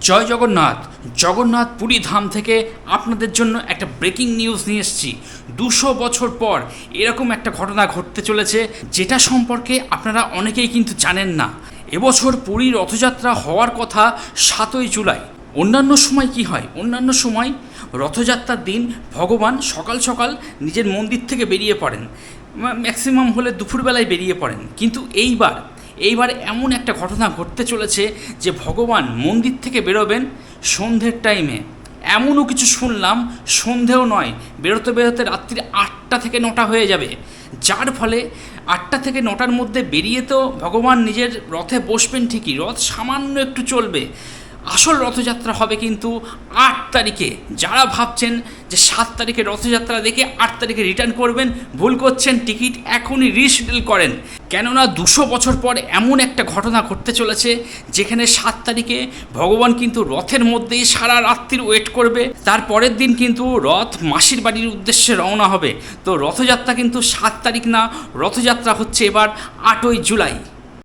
জয় জগন্নাথ। জগন্নাথ পুরী ধাম থেকে আপনাদের জন্য একটা ব্রেকিং নিউজ নিয়ে এসেছি। দুশো বছর পর এরকম একটা ঘটনা ঘটতে চলেছে, যেটা সম্পর্কে আপনারা অনেকেই কিন্তু জানেন না। এবছর পুরী রথযাত্রা হওয়ার কথা সাতই জুলাই। অন্যান্য সময় কি হয়? অন্যান্য সময় রথযাত্রার দিন ভগবান সকাল সকাল নিজের মন্দির থেকে বেরিয়ে পড়েন। ম্যাক্সিমাম হলে দুপুরবেলায় বেরিয়ে পড়েন। কিন্তু এইবার এইবার এমন একটা ঘটনা ঘটতে চলেছে যে ভগবান মন্দির থেকে বেরোবেন সন্ধ্যের টাইমে। এমনও কিছু শুনলাম সন্ধেও নয়, বেরোতে বেরোতে রাত্রি আটটা থেকে নটা হয়ে যাবে। যার ফলে আটটা থেকে নটার মধ্যে বেরিয়ে তো ভগবান নিজের রথে বসবেন ঠিকই, রথ সামান্য একটু চলবে। আসল রথযাত্রা হবে কিন্তু আট তারিখে। যারা ভাবছেন যে সাত তারিখে রথযাত্রা দেখে আট তারিখে রিটার্ন করবেন, ভুল করছেন, টিকিট এখনই রিশিডিউল করেন। কেননা দুশো বছর পর এমন একটা ঘটনা ঘটতে চলেছে, যেখানে সাত তারিখে ভগবান কিন্তু রথের মধ্যেই সারা রাত্রির ওয়েট করবে। তার পরের দিন কিন্তু রথ মাসির বাড়ির উদ্দেশ্যে রওনা হবে। তো রথযাত্রা কিন্তু সাত তারিখ না, রথযাত্রা হচ্ছে এবার আটই জুলাই।